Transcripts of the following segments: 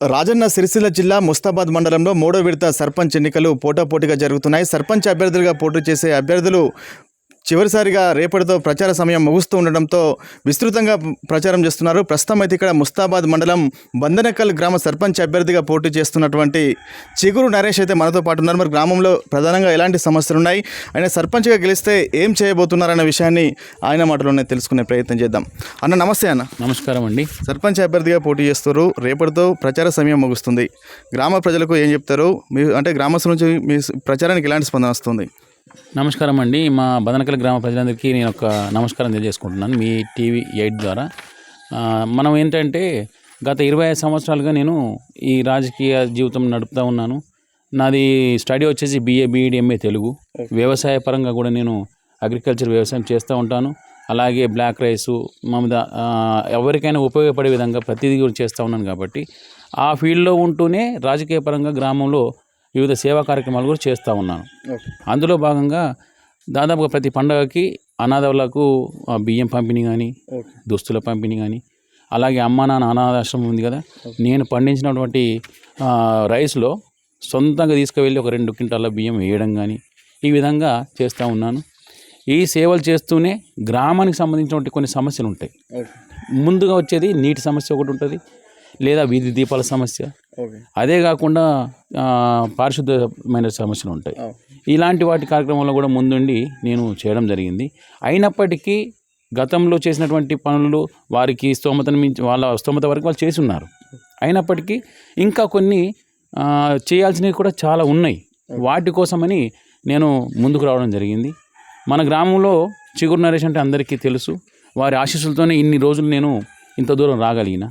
రాజన్న సిరిసిల్ల జిల్లా ముస్తాబాద్ మండలంలో మూడో విడత సర్పంచ్ ఎన్నికలు పోటాపోటీగా జరుగుతున్నాయి. సర్పంచ్ అభ్యర్థులుగా పోటీ చేసే అభ్యర్థులు చివరిసారిగా రేపటితో ప్రచార సమయం ముగుస్తూ ఉండడంతో విస్తృతంగా ప్రచారం చేస్తున్నారు. ప్రస్తుతం అయితే ఇక్కడ ముస్తాబాద్ మండలం బందనకల్ గ్రామ సర్పంచ్ అభ్యర్థిగా పోటీ చేస్తున్నటువంటి చిగురు నరేష్ అయితే మనతో పాటు ఉన్నారు. మరి గ్రామంలో ప్రధానంగా ఎలాంటి సమస్యలు ఉన్నాయి ఆయన సర్పంచ్గా గెలిస్తే ఏం చేయబోతున్నారనే విషయాన్ని ఆయన మాటలోనే తెలుసుకునే ప్రయత్నం చేద్దాం. అన్న నమస్తే అన్న. నమస్కారం అండి. సర్పంచ్ అభ్యర్థిగా పోటీ చేస్తారు రేపటితో ప్రచార సమయం ముగుస్తుంది. గ్రామ ప్రజలకు ఏం చెప్తారు? మీ అంటే గ్రామస్తుల నుంచి మీ ప్రచారానికి ఎలాంటి స్పందన వస్తుంది? నమస్కారం అండి. మా బదనకల్ గ్రామ ప్రజలందరికీ నేను ఒక నమస్కారం తెలియజేసుకుంటున్నాను మీ టీవీ ఎయిట్ ద్వారా. మనం ఏంటంటే గత ఇరవై ఐదు సంవత్సరాలుగా నేను ఈ రాజకీయ జీవితం నడుపుతూ ఉన్నాను. నాది స్టడీ వచ్చేసి బీఏ బీఈడి ఎంఏ తెలుగు. వ్యవసాయ పరంగా కూడా నేను అగ్రికల్చర్ వ్యవసాయం చేస్తూ ఉంటాను. అలాగే బ్లాక్ రైసు మమద ఎవరికైనా ఉపయోగపడే విధంగా ప్రతిదీ కూడా చేస్తూ ఉన్నాను కాబట్టి ఆ ఫీల్డ్లో ఉంటూనే రాజకీయ పరంగా గ్రామంలో వివిధ సేవా కార్యక్రమాలు కూడా చేస్తూ ఉన్నాను. అందులో భాగంగా దాదాపుగా ప్రతి పండగకి అనాథలకు ఆ, బియ్యం పంపిణీ కానీ దుస్తుల పంపిణీ కానీ అలాగే అమ్మా నాన్న అనాథాశ్రమం ఉంది కదా నేను పండించినటువంటి రైస్లో సొంతంగా తీసుకువెళ్ళి ఒక రెండు క్వింటాల బియ్యం వేయడం కానీ ఈ విధంగా చేస్తూ ఉన్నాను. ఈ సేవలు చేస్తూనే గ్రామానికి సంబంధించినటువంటి కొన్ని సమస్యలు ఉంటాయి ముందుగా వచ్చేది నీటి సమస్య ఒకటి ఉంటుంది లేదా వీధి దీపాల సమస్య అదే కాకుండా పారిశుద్ధమైన సమస్యలు ఉంటాయి. ఇలాంటి వాటి కార్యక్రమంలో కూడా ముందుండి నేను చేయడం జరిగింది. అయినప్పటికీ గతంలో చేసినటువంటి పనులు వారికి స్తోమతను మించి వాళ్ళ స్తోమత వరకు వాళ్ళు చేసి ఉన్నారు అయినప్పటికీ ఇంకా కొన్ని చేయాల్సినవి కూడా చాలా ఉన్నాయి. వాటి కోసమని నేను ముందుకు రావడం జరిగింది. మన గ్రామంలో చిగురు నరేష్ అంటే అందరికీ తెలుసు. వారి ఆశీస్సులతోనే ఇన్ని రోజులు నేను ఇంత దూరం రాగలిగిన.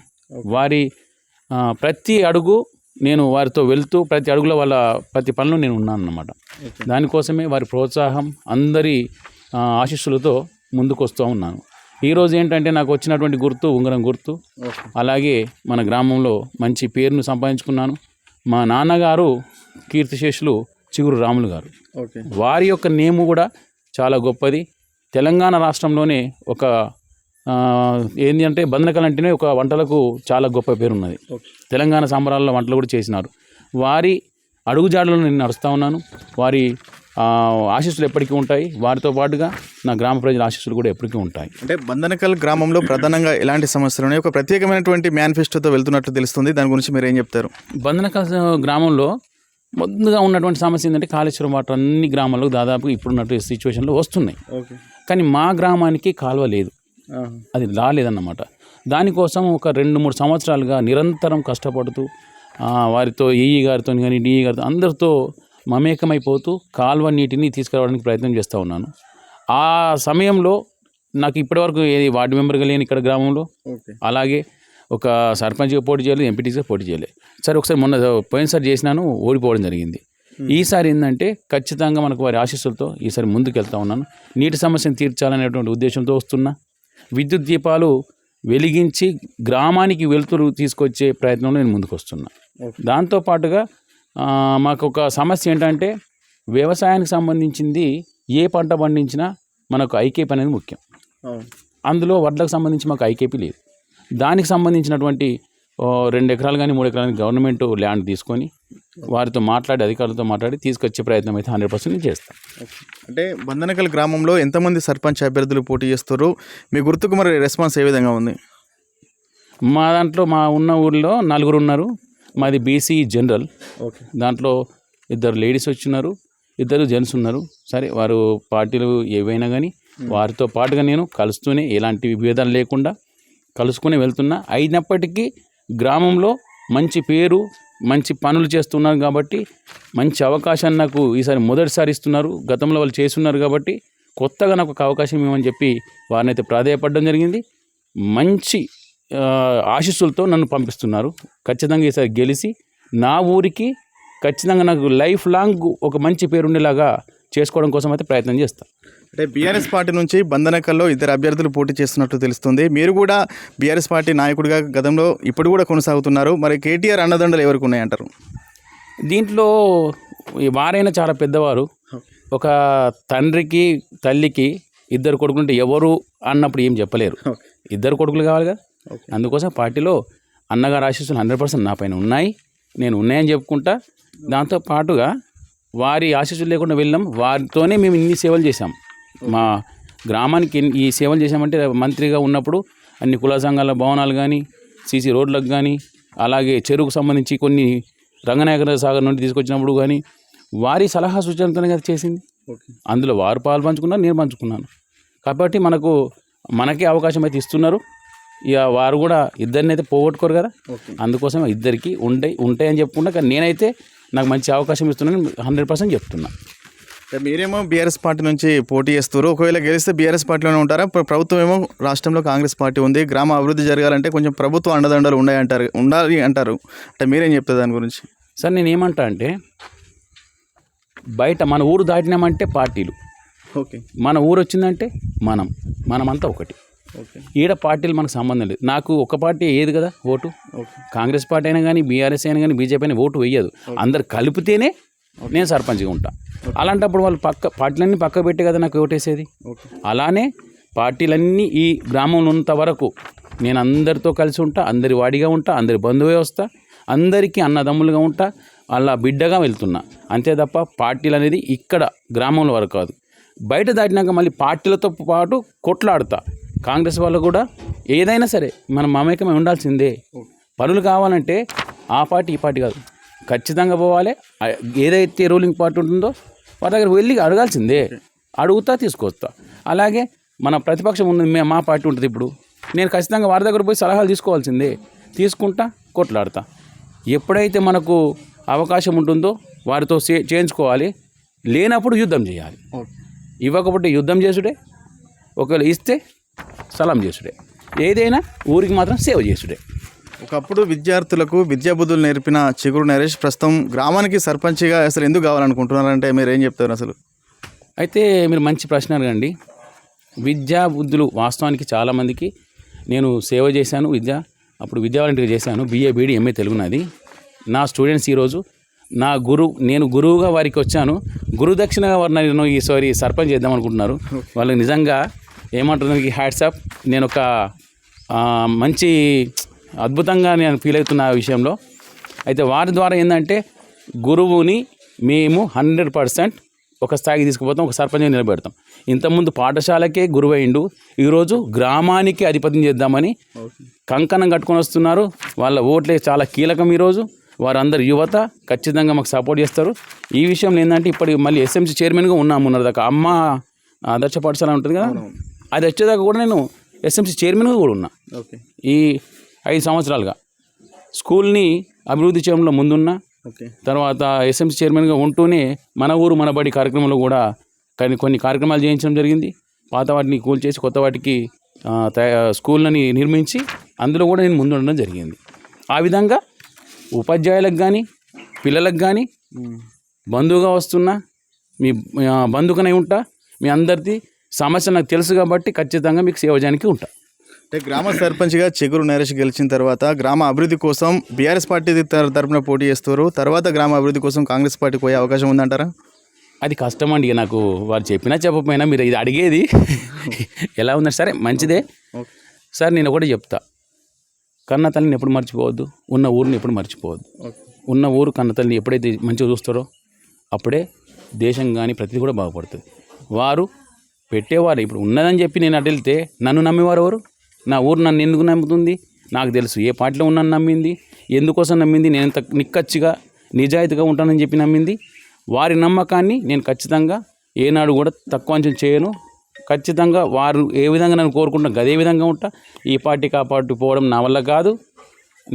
వారి ప్రతి అడుగు నేను వారితో వెళ్తూ ప్రతి అడుగులో వాళ్ళ ప్రతి పనిలో నేను ఉన్నాను అన్నమాట. దానికోసమే వారి ప్రోత్సాహం అందరి ఆశీస్సులతో ముందుకు వస్తూ ఉన్నాను ఈరోజు ఏంటంటే నాకు వచ్చినటువంటి గుర్తు ఉంగరం గుర్తు. అలాగే మన గ్రామంలో మంచి పేరును సంపాదించుకున్నాను. మా నాన్నగారు కీర్తిశేషులు చిగురు రాములు గారు. వారి యొక్క నేము కూడా చాలా గొప్పది. తెలంగాణ రాష్ట్రంలోనే ఒక ఏంది అంటే బంధనకల్ అంటేనే ఒక వంటలకు చాలా గొప్ప పేరు ఉన్నది తెలంగాణ సంబరాల్లో వంటలు కూడా చేసినారు. వారి అడుగుజాడలో నేను నడుస్తూ ఉన్నాను. వారి ఆశీస్సులు ఎప్పటికీ ఉంటాయి. వారితో పాటుగా నా గ్రామ ప్రజల ఆశీస్సులు కూడా ఎప్పటికీ ఉంటాయి. అంటే బంధనకల్ గ్రామంలో ప్రధానంగా ఎలాంటి సమస్యలు ఉన్నాయి? ఒక ప్రత్యేకమైనటువంటి మేనిఫెస్టోతో వెళ్తున్నట్టు తెలుస్తుంది. దాని గురించి మీరు ఏం చెప్తారు? బంధనకల్ గ్రామంలో ముందుగా ఉన్నటువంటి సమస్య ఏంటంటే కాళేశ్వరం వాటర్ అన్ని గ్రామాల్లో దాదాపు ఇప్పుడున్నట్టు సిచ్యువేషన్లో వస్తున్నాయి. ఓకే. కానీ మా గ్రామానికి కాలువ లేదు. అది రాలేదన్నమాట. దానికోసం ఒక రెండు మూడు సంవత్సరాలుగా నిరంతరం కష్టపడుతూ వారితో ఏఈ గారితో కానీ డిఈ గారితో అందరితో మమేకమైపోతూ కాలువ నీటిని తీసుకురావడానికి ప్రయత్నం చేస్తూ ఉన్నాను. ఆ సమయంలో నాకు ఇప్పటివరకు ఏది వార్డు మెంబర్గా లేని ఇక్కడ గ్రామంలో అలాగే ఒక సర్పంచ్గా పోటీ చేయలేదు ఎంపీటీసీగా పోటీ చేయలేదు. సరే ఒకసారి మొన్న పోయినసారి చేసినాను ఓడిపోవడం జరిగింది. ఈసారి ఏంటంటే ఖచ్చితంగా మనకు వారి ఆశీస్సులతో ఈసారి ముందుకు వెళ్తా ఉన్నాను. నీటి సమస్యను తీర్చాలనేటువంటి ఉద్దేశంతో వస్తున్నా విద్యుత్ దీపాలు వెలిగించి గ్రామానికి వెలుతురు తీసుకొచ్చే ప్రయత్నంలో నేను ముందుకు వస్తున్నా. దాంతోపాటుగా మాకు ఒక సమస్య ఏంటంటే వ్యవసాయానికి సంబంధించింది ఏ పంట పండించినా మనకు ఐకేపీ అనేది ముఖ్యం. అందులో వడ్లకు సంబంధించి మాకు ఐకేపీ లేదు. దానికి సంబంధించినటువంటి రెండు ఎకరాలు కానీ మూడు ఎకరాలు గవర్నమెంట్ ల్యాండ్ తీసుకొని వారితో మాట్లాడి అధికారులతో మాట్లాడి తీసుకొచ్చే ప్రయత్నం అయితే హండ్రెడ్ పర్సెంట్ నేను చేస్తాను. అంటే బంధనకల్ గ్రామంలో ఎంతమంది సర్పంచ్ అభ్యర్థులు పోటీ చేస్తారు? మీ గుర్తుకు మరి రెస్పాన్స్ ఏ విధంగా ఉంది? మా దాంట్లో మా ఉన్న ఊర్లో నలుగురు ఉన్నారు. మాది బీసీ జనరల్. ఓకే. దాంట్లో ఇద్దరు లేడీస్ వచ్చినారు ఇద్దరు జెంట్స్ ఉన్నారు. సరే వారు పార్టీలు ఏవైనా కానీ వారితో పాటుగా నేను కలుస్తూనే ఎలాంటి విభేదాలు లేకుండా కలుసుకుని వెళ్తున్నా. అయినప్పటికీ గ్రామంలో మంచి పేరు మంచి పనులు చేస్తున్నారు కాబట్టి మంచి అవకాశాన్ని నాకు ఈసారి మొదటిసారి ఇస్తున్నారు. గతంలో వాళ్ళు చేస్తున్నారు కాబట్టి కొత్తగా నాకు ఒక అవకాశం ఇవ్వమని చెప్పి వారిని అయితే ప్రాధాయపడడం జరిగింది. మంచి ఆశీస్సులతో నన్ను పంపిస్తున్నారు. ఖచ్చితంగా ఈసారి గెలిచి నా ఊరికి ఖచ్చితంగా నాకు లైఫ్ లాంగ్ ఒక మంచి పేరు ఉండేలాగా చేసుకోవడం కోసం అయితే ప్రయత్నం చేస్తాను అంటే బీఆర్ఎస్ పార్టీ నుంచి బంధనకల్లో ఇద్దరు అభ్యర్థులు పోటీ చేస్తున్నట్టు తెలుస్తుంది. మీరు కూడా బీఆర్ఎస్ పార్టీ నాయకుడిగా గతంలో ఇప్పుడు కూడా కొనసాగుతున్నారు. మరి కేటీఆర్ అండదండలు ఎవరికి ఉన్నాయంటారు? దీంట్లో వారైనా చాలా పెద్దవారు. ఒక తండ్రికి తల్లికి ఇద్దరు కొడుకుంటే ఎవరు అన్నప్పుడు ఏం చెప్పలేరు. ఇద్దరు కొడుకులు కావాలి కదా అందుకోసం పార్టీలో అన్నగారు ఆశీస్సులు హండ్రెడ్ పర్సెంట్ నా పైన ఉన్నాయి. నేను ఉన్నాయని చెప్పుకుంటా. దాంతో పాటుగా వారి ఆశీస్సులు లేకుండా వెళ్ళాం వారితోనే మేము ఇన్ని సేవలు చేశాం. మా గ్రామానికి ఈ సేవలు చేశామంటే మంత్రిగా ఉన్నప్పుడు అన్ని కుల సంఘాల భవనాలు కానీ సీసీ రోడ్లకు కానీ అలాగే చెరువుకు సంబంధించి కొన్ని రంగనాయక సాగర్ నుండి తీసుకొచ్చినప్పుడు కానీ వారి సలహా సూచనలతోనే కదా చేసింది. అందులో వారు పాలు పంచుకున్నారు నేను పంచుకున్నాను. కాబట్టి మనకు మనకే అవకాశం అయితే ఇస్తున్నారు. ఇక వారు కూడా ఇద్దరిని అయితే పోగొట్టుకోరు కదా. అందుకోసం ఇద్దరికి ఉంటాయి ఉంటాయని చెప్పుకుంటా కానీ నేనైతే నాకు మంచి అవకాశం ఇస్తున్నాను హండ్రెడ్ పర్సెంట్ చెప్తున్నా. అంటే మీరేమో బీఆర్ఎస్ పార్టీ నుంచి పోటీ చేస్తారు ఒకవేళ గెలిస్తే బీఆర్ఎస్ పార్టీలోనే ఉంటారా? ప్ర- ప్రభుత్వం ఏమో రాష్ట్రంలో కాంగ్రెస్ పార్టీ ఉంది. గ్రామ అభివృద్ధి జరగాలంటే కొంచెం ప్రభుత్వ అండదండలు ఉన్నాయంటారు ఉండాలి అంటారు. అంటే మీరేం చెప్తారు దాని గురించి? సార్ నేను ఏమంటా అంటే బయట మన ఊరు దాటినామంటే పార్టీలు. ఓకే. మన ఊరు వచ్చిందంటే మనం. మనమంతా ఒకటి. ఓకే. ఈడ పార్టీలు మనకు సంబంధం లేదు. నాకు ఒక పార్టీ ఏది కదా? ఓటు. కాంగ్రెస్ పార్టీ అయినా కానీ బీఆర్ఎస్ అయినా కానీ బీజేపీ అయినా ఓటు వేయదు. అందరు కలిపితేనే నేను సర్పంచ్గా ఉంటా. అలాంటప్పుడు వాళ్ళు పక్క పార్టీలన్నీ పక్క పెట్టి కదా నాకు ఓటేసేది? అలానే పార్టీలన్నీ ఈ గ్రామంలో ఉన్నంత వరకు నేను అందరితో కలిసి ఉంటా అందరి వాడిగా ఉంటా అందరి బంధువే వస్తా అందరికీ అన్నదమ్ములుగా ఉంటా అలా బిడ్డగా వెళ్తున్నా. అంతే తప్ప పార్టీలు అనేది ఇక్కడ గ్రామంలో వరకు కాదు. బయట దాటినాక మళ్ళీ పార్టీలతో పాటు కొట్లాడుతా. కాంగ్రెస్ వాళ్ళు కూడా ఏదైనా సరే మనం మమేకమై ఉండాల్సిందే. పనులు కావాలంటే ఆ పార్టీ ఈ పార్టీ కాదు. ఖచ్చితంగా పోవాలి. ఏదైతే రూలింగ్ పార్టీ ఉంటుందో వారి దగ్గర వెళ్ళి అడగాల్సిందే. అడుగుతా తీసుకొస్తా. అలాగే మన ప్రతిపక్షం ఉంది మే- మా పార్టీ ఉంటుంది ఇప్పుడు. నేను ఖచ్చితంగా వారి దగ్గర పోయి సలహాలు తీసుకోవాల్సిందే. తీసుకుంటా కొట్లాడతా. ఎప్పుడైతే మనకు అవకాశం ఉంటుందో వారితో చే- చేయించుకోవాలి. లేనప్పుడు యుద్ధం చేయాలి. ఇవ్వకపోతే యుద్ధం చేసుడే ఒకవేళ ఇస్తే సలాం చేసుడే. ఏదైనా ఊరికి మాత్రం సేవ చేసుడే. ఒకప్పుడు విద్యార్థులకు విద్యాబుద్ధులు నేర్పిన చిగురు నరేష్ ప్రస్తుతం గ్రామానికి సర్పంచ్గా అసలు ఎందుకు కావాలనుకుంటున్నారంటే మీరు ఏం చెప్తారు అసలు? అయితే మీరు మంచి ప్రశ్న అడగండి. విద్యా బుద్ధులు వాస్తవానికి చాలామందికి నేను సేవ చేశాను విద్య అప్పుడు విద్యా వాలంటీర్ చేశాను బిఏ బీడీ ఎంఏ తెలుగునది నా స్టూడెంట్స్ ఈరోజు నా గురు నేను గురువుగా వారికి వచ్చాను. గురు దక్షిణగా వారు నన్ను ఈసారి సర్పంచ్ చేద్దాం అనుకుంటున్నారు. వాళ్ళకి నిజంగా ఏమంటారు హ్యాట్సాప్ నేను ఒక మంచి అద్భుతంగా నేను ఫీల్ అవుతున్న ఆ విషయంలో. అయితే వారి ద్వారా ఏంటంటే గురువుని మేము హండ్రెడ్ పర్సెంట్ ఒక స్థాయికి తీసుకుపోతాం ఒక సర్పంచ్ నిలబెడతాం. ఇంతకుముందు పాఠశాలకే గురువైండు ఈరోజు గ్రామానికి అధిపత్యం చేద్దామని కంకణం కట్టుకొని వస్తున్నారు. వాళ్ళ ఓట్లే చాలా కీలకం ఈరోజు. వారందరు యువత ఖచ్చితంగా మాకు సపోర్ట్ చేస్తారు. ఈ విషయంలో ఏంటంటే ఇప్పటికి మళ్ళీ ఎస్ఎంసీ చైర్మన్గా ఉన్నాము ఉన్నది దాకా. అమ్మ ఆదర్శ పాఠశాల ఉంటుంది కదా? అది వచ్చేదాకా కూడా నేను ఎస్ఎంసీ చైర్మన్గా కూడా ఉన్నా. ఓకే. ఈ ఐదు సంవత్సరాలుగా. స్కూల్ని అభివృద్ధి చేయడంలో ముందున్నా తర్వాత ఎస్ఎంసీ చైర్మన్గా ఉంటూనే మన ఊరు మన బడి కార్యక్రమంలో కూడా కొన్ని కొన్ని కార్యక్రమాలు చేయించడం జరిగింది. పాత వాటిని కూల్చేసి కొత్త వాటికి స్కూళ్ళని నిర్మించి అందులో కూడా నేను ముందుండడం జరిగింది. ఆ విధంగా ఉపాధ్యాయులకు కానీ పిల్లలకు కానీ బంధువుగా వస్తున్నా మీ ఆ, బంధువుకనే ఉంటా మీ అందరిది సమస్య నాకు తెలుసు కాబట్టి ఖచ్చితంగా మీకు సేవ చేయడానికి ఉంటా. అంటే గ్రామ సర్పంచ్గా చిగురు నరేష్ గెలిచిన తర్వాత గ్రామ అభివృద్ధి కోసం బీఆర్ఎస్ పార్టీ తర- తరపున పోటీ చేస్తారు. తర్వాత గ్రామ అభివృద్ధి కోసం కాంగ్రెస్ పార్టీకి పోయే అవకాశం ఉందంటారా? అది కష్టం అండి. నాకు వారు చెప్పినా చెప్పకపోయినా మీరు ఇది అడిగేది. ఎలా ఉందంటే సరే మంచిదే. సార్ నేను ఒకటి చెప్తా. కన్న తల్లిని ఎప్పుడు మర్చిపోవద్దు. ఉన్న ఊరిని ఎప్పుడు మర్చిపోవద్దు. ఉన్న ఊరు కన్న తల్లిని ఎప్పుడైతే మంచిగా చూస్తారో అప్పుడే దేశం కానీ ప్రతిదీ కూడా బాగుపడుతుంది. వారు పెట్టేవారు. ఇప్పుడు ఉన్నదని చెప్పి నేను అటు వెళ్తే నన్ను నమ్మేవారు ఎవరు? నా ఊరు నన్ను ఎందుకు నమ్ముతుంది? నాకు తెలుసు ఏ పార్టీలో ఉన్నాను నమ్మింది. ఎందుకోసం నమ్మింది? నేను ఎంత నిక్కచ్చిగా నిజాయితీగా ఉంటానని చెప్పి నమ్మింది. వారి నమ్మకాన్ని నేను ఖచ్చితంగా ఏనాడు కూడా తక్కువ అంచనా చేయను. ఖచ్చితంగా వారు ఏ విధంగా నన్ను కోరుకుంటాను అదే విధంగా ఉంటా. ఈ పార్టీకి ఆ పార్టీ పోవడం నా వల్ల కాదు.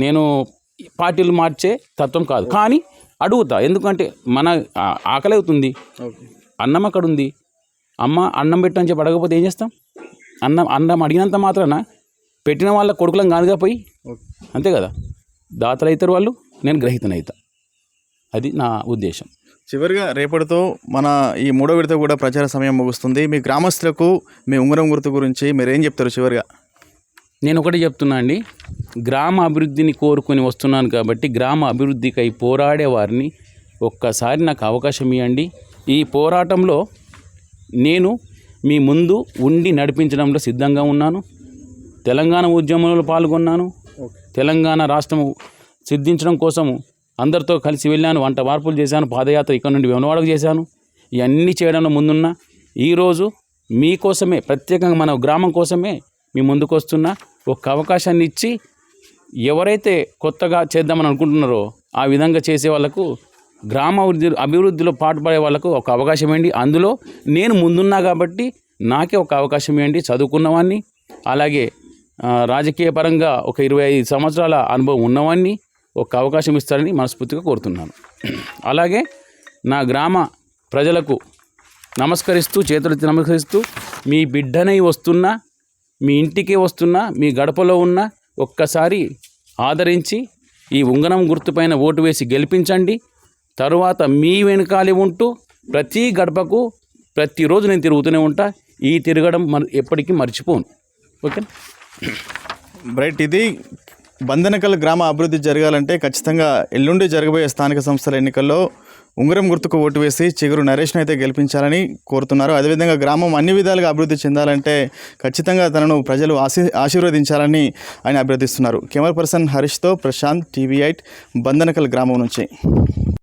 నేను పార్టీలు మార్చే తత్వం కాదు. కానీ అడుగుతా ఎందుకంటే మన ఆకలి అవుతుంది. అన్నం అక్కడ ఉంది. అమ్మ అన్నం పెట్టని చెప్పి అడగకపోతే ఏం చేస్తాం? అన్నం అన్నం అడిగినంత మాత్రాన పెట్టిన వాళ్ళ కొడుకులం కాదుగా పోయి? అంతే కదా? దాతలు అవుతారు వాళ్ళు నేను గ్రహీతనవుతా అది నా ఉద్దేశం. చివరిగా రేపటితో మన ఈ మూడో విడత కూడా ప్రచార సమయం ముగుస్తుంది. మీ గ్రామస్తులకు మీ ఉంగరం గుర్తు గురించి మీరు ఏం చెప్తారు చివరిగా? నేను ఒకటి చెప్తున్నా అండి. గ్రామ అభివృద్ధిని కోరుకొని వస్తున్నాను కాబట్టి గ్రామ అభివృద్ధికై పోరాడే వారిని ఒక్కసారి నాకు అవకాశం ఇవ్వండి ఈ పోరాటంలో నేను మీ ముందు ఉండి నడిపించడంలో సిద్ధంగా ఉన్నాను. తెలంగాణ ఉద్యమంలో పాల్గొన్నాను. తెలంగాణ రాష్ట్రము సిద్ధించడం కోసము అందరితో కలిసి వెళ్ళాను వంట మార్పులు చేశాను పాదయాత్ర ఇక్కడ నుండి వెనువాడకు చేశాను. ఇవన్నీ చేయడంలో ముందున్నా ఈరోజు మీకోసమే ప్రత్యేకంగా మన గ్రామం కోసమే మీ ముందుకు వస్తున్నా ఒక అవకాశాన్ని ఇచ్చి ఎవరైతే కొత్తగా చేద్దామని అనుకుంటున్నారో ఆ విధంగా చేసే వాళ్ళకు గ్రామ అభివృద్ధి అభివృద్ధిలో పాటుపడే వాళ్ళకు ఒక అవకాశం ఇవ్వండి అందులో నేను ముందున్నా కాబట్టి నాకే ఒక అవకాశం ఇవ్వండి చదువుకున్నవాడిని అలాగే రాజకీయ పరంగా ఒక ఇరవై ఐదు సంవత్సరాల అనుభవం ఉన్నవాడిని ఒక అవకాశం ఇస్తారని మనస్ఫూర్తిగా కోరుతున్నాను. అలాగే నా గ్రామ ప్రజలకు నమస్కరిస్తూ చేతులెత్తి నమస్కరిస్తూ మీ బిడ్డనై వస్తున్నా మీ ఇంటికి వస్తున్నా మీ గడపలో ఉన్న ఒక్కసారి ఆదరించి ఈ ఉంగరం గుర్తుపైన ఓటు వేసి గెలిపించండి. తరువాత మీ వెనకాలే ఉంటూ ప్రతి గడపకు ప్రతిరోజు నేను తిరుగుతూనే ఉంటా. ఈ తిరగడం మన ఎప్పటికీ మర్చిపోను. ఓకే రైట్ ఇది బంధనకల్ గ్రామ అభివృద్ధి జరగాలంటే ఖచ్చితంగా ఎల్లుండి జరగబోయే స్థానిక సంస్థల ఎన్నికల్లో ఉంగరం గుర్తుకు ఓటు వేసి చిగురు నరేష్ను అయితే గెలిపించాలని కోరుతున్నారు. అదేవిధంగా గ్రామం అన్ని విధాలుగా అభివృద్ధి చెందాలంటే ఖచ్చితంగా తనను ప్రజలు ఆశీ ఆశీర్వదించాలని ఆయన అభ్యర్థిస్తున్నారు. కెమెరా పర్సన్ హరీష్తో ప్రశాంత్ టీవీ ఎయిట్ బంధనకల్ గ్రామం నుంచి.